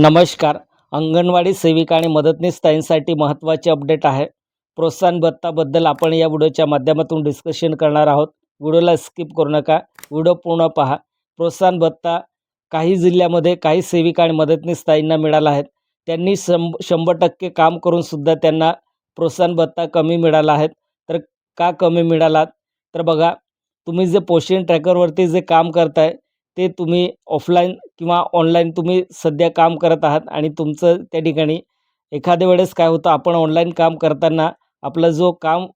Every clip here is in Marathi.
नमस्कार. अंगणवाडी सेविका आणि मदतनीस ताईंसाठी महत्त्वाचे अपडेट आहे. प्रोत्साहन भत्ताबद्दल आपण या व्हिडिओच्या माध्यमातून डिस्कशन करणार आहोत. व्हिडिओला स्किप करू नका. व्हिडिओ पूर्ण पहा. प्रोत्साहन भत्ता काही जिल्ह्यामध्ये काही सेविका आणि मदतनीस ताईंना मिळाला आहे. त्यांनी शंब शंभर टक्के काम करूनसुद्धा त्यांना प्रोत्साहन भत्ता कमी मिळाला आहे. तर का कमी मिळाला? तर बघा तुम्ही जे पोषण ट्रॅकरवरती जे काम करताय ते तुम्ही ऑफलाईन किंवा ऑनलाईन तुम्ही सध्या काम करत आहात आणि तुमचं त्या ठिकाणी एखाद्या वेळेस काय होतं आपण ऑनलाईन काम करताना आपलं जो काम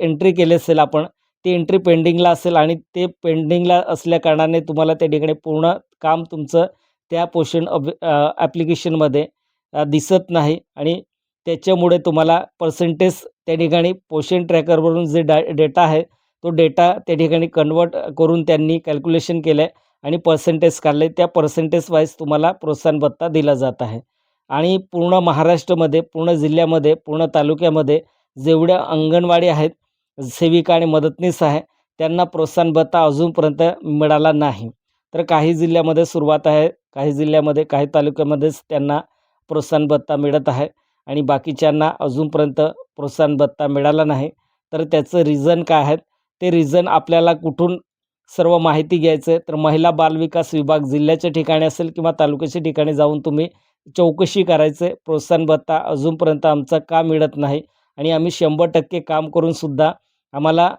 एंट्री केले असेल आपण ती एंट्री पेंडिंगला असेल आणि ते पेंडिंगला असल्याकारणाने तुम्हाला त्या ठिकाणी पूर्ण काम तुमचं त्या पोषण अब ॲप्लिकेशनमध्ये दिसत नाही आणि त्याच्यामुळे तुम्हाला पर्सेंटेज त्या ठिकाणी पोषण ट्रॅकरवरून जे डा डेटा आहे तो डेटा त्या ठिकाणी कन्वर्ट करून त्यांनी कॅल्क्युलेशन केलं आहे आणि पर्सेंटेज काढले त्या पर्सेंटेज वाईज तुम्हाला प्रोत्साहन भत्ता दिला जात आहे. आणि पूर्ण महाराष्ट्रामध्ये पूर्ण जिल्ह्यामध्ये पूर्ण तालुक्यामध्ये जेवढ्या अंगणवाडी आहेत सेविका आणि मदतनीस आहे त्यांना प्रोत्साहन भत्ता अजूनपर्यंत मिळाला नाही. तर काही जिल्ह्यामध्ये सुरुवात आहे काही जिल्ह्यामध्ये काही तालुक्यामध्येच त्यांना प्रोत्साहन भत्ता मिळत आहे आणि बाकीच्यांना अजूनपर्यंत प्रोत्साहन भत्ता मिळाला नाही. तर त्याचं रिझन काय आहेत? ते रिझन आपल्याला कुठून सर्व माहिती घ्यायचं आहे. तर महिला बालविकास विभाग जिल्ह्याच्या ठिकाणी असेल किंवा तालुक्याच्या ठिकाणी जाऊन तुम्ही चौकशी करायचं आहे. प्रोत्साहन भत्ता अजूनपर्यंत आमचा का मिळत नाही आणि आम्ही शंभर टक्के काम करूनसुद्धा आम्हाला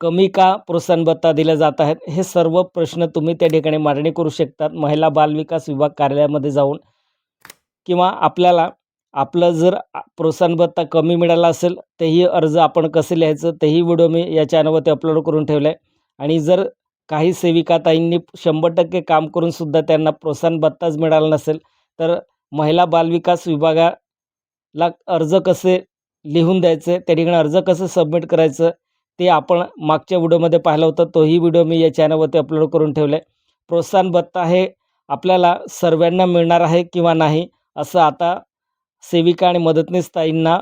कमी का प्रोत्साहन भत्ता दिले जात आहेत? हे सर्व प्रश्न तुम्ही त्या ठिकाणी मांडणी करू शकतात. महिला बालविकास विभाग कार्यालयामध्ये जाऊन किंवा आपल्याला आपलं जर प्रोत्साहन भत्ता कमी मिळाला असेल तेही अर्ज आपण कसे लिहायचं तेही व्हिडिओ मी या चॅनलवरती अपलोड करून ठेवलं आहे आणि जर काही सेविकाताईंनी शंभर टक्के काम करूनसुद्धा त्यांना प्रोत्साहन भत्ताच मिळाला नसेल तर महिला बालविकास विभागाला अर्ज कसे लिहून द्यायचे त्या ठिकाणी अर्ज कसं सबमिट करायचं ते आपण मागच्या व्हिडिओमध्ये पाहिलं होतं तोही व्हिडिओ मी या चॅनलवरती अपलोड करून ठेवला आहे प्रोत्साहन भत्ता हे आपल्याला सर्वांना मिळणार आहे किंवा नाही असं आता सेविका आणि मदतनीस ताईंना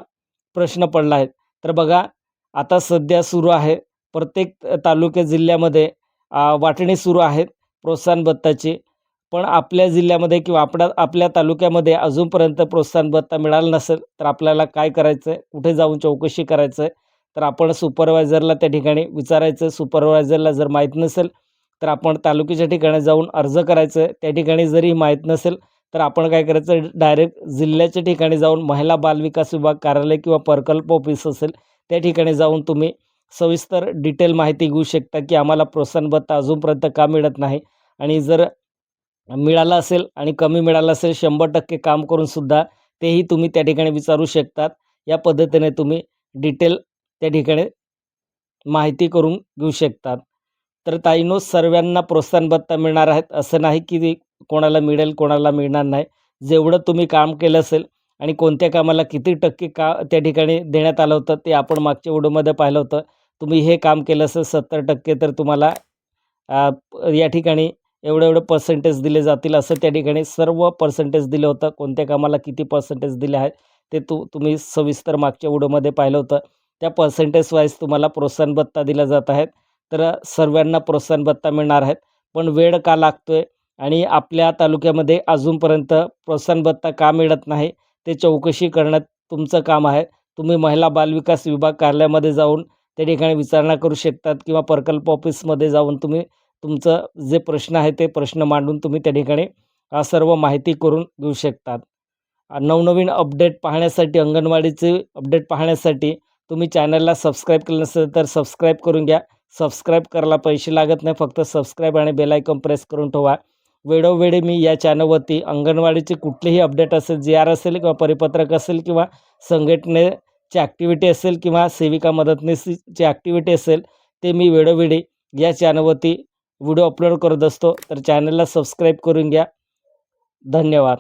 प्रश्न पडला आहे. तर बघा आता सध्या सुरू आहे. प्रत्येक तालुक्या जिल्ह्यामध्ये वाटणी सुरू आहेत प्रोत्साहन भत्ताची. पण आपल्या जिल्ह्यामध्ये किंवा आपल्या आपल्या तालुक्यामध्ये अजूनपर्यंत प्रोत्साहन भत्ता मिळाला नसेल तर आपल्याला काय करायचं आहे कुठे जाऊन चौकशी करायचं आहे तर आपण सुपरवायझरला त्या ठिकाणी विचारायचं. सुपरवायझरला जर माहीत नसेल तर आपण तालुक्याच्या ठिकाणी जाऊन अर्ज करायचं. आहे त्या ठिकाणी जरी माहीत नसेल तर आपण काय करायचं? डायरेक्ट जिल्ह्याच्या ठिकाणी जाऊन महिला बालविकास विभाग कार्यालय किंवा प्रकल्प ऑफिस असेल त्या ठिकाणी जाऊन तुम्ही सविस्तर डिटेल माहिती घेऊ शकता की आम्हाला प्रोत्साहन भत्ता अजूनपर्यंत का मिळत नाही. आणि जर मिळालं असेल आणि कमी मिळालं असेल शंभर टक्के काम करूनसुद्धा तेही तुम्ही त्या ठिकाणी विचारू शकतात. या पद्धतीने तुम्ही डिटेल त्या ठिकाणी माहिती करून घेऊ शकतात. तर ताईनो सर्वांना प्रोत्साहन भत्ता मिळणार आहेत असं नाही की कोणाला मिळेल कोणाला मिळणार नाही. जेवढं तुम्ही काम केलं असेल आणि कोणत्या कामाला किती टक्के का त्या ठिकाणी देण्यात आलं होतं ते आपण मागच्या व्हिडिओमध्ये पाहिलं होतं. तुम्ही हे काम केलं असेल सत्तर टक्के तर तुम्हाला या ठिकाणी एवढं एवढं पर्सेंटेज दिले जातील असं त्या ठिकाणी सर्व पर्सेंटेज दिलं होतं. कोणत्या कामाला किती पर्सेंटेज दिले आहेत ते तू तुम्ही सविस्तर मागच्या व्हिडिओमध्ये पाहिलं होतं. त्या पर्सेंटेज वाईज तुम्हाला प्रोत्साहन भत्ता दिला जात आहेत तर सर्वांना प्रोत्साहन भत्ता मिळणार आहेत पण वेळ का लागतो आहे आणि आपल्या तालुक्यामध्ये अजूनपर्यंत प्रोत्साहन भत्ता का मिळत नाही ते चौकशी करण्यात तुमचं काम आहे. तुम्ही महिला बालविकास विभाग कार्यालयामध्ये जाऊन त्या ठिकाणी विचारणा करू शकतात किंवा प्रकल्प ऑफिसमध्ये जाऊन तुम्ही तुमचं जे प्रश्न आहे ते प्रश्न मांडून तुम्ही त्या ठिकाणी सर्व माहिती करून घेऊ शकतात. नवनवीन अपडेट पाहण्यासाठी अंगणवाडीचे अपडेट पाहण्यासाठी तुम्ही चॅनलला सबस्क्राईब केलं नसेल तर सबस्क्राईब करून घ्या. सबस्क्राईब करायला पैसे लागत नाही फक्त सबस्क्राईब आणि बेलायकॉन प्रेस करून ठेवा. वेळोवेळी मी या चॅनलवरती अंगणवाडीचे कुठलेही अपडेट असेल जी आर असेल किंवा परिपत्रक असेल किंवा संघटनेची ॲक्टिव्हिटी असेल किंवा सेविका मदतनीसची ॲक्टिव्हिटी असेल ते मी वेळोवेळी या चॅनलवरती व्हिडिओ अपलोड करत असतो. तर चॅनलला सबस्क्राईब करून घ्या. धन्यवाद.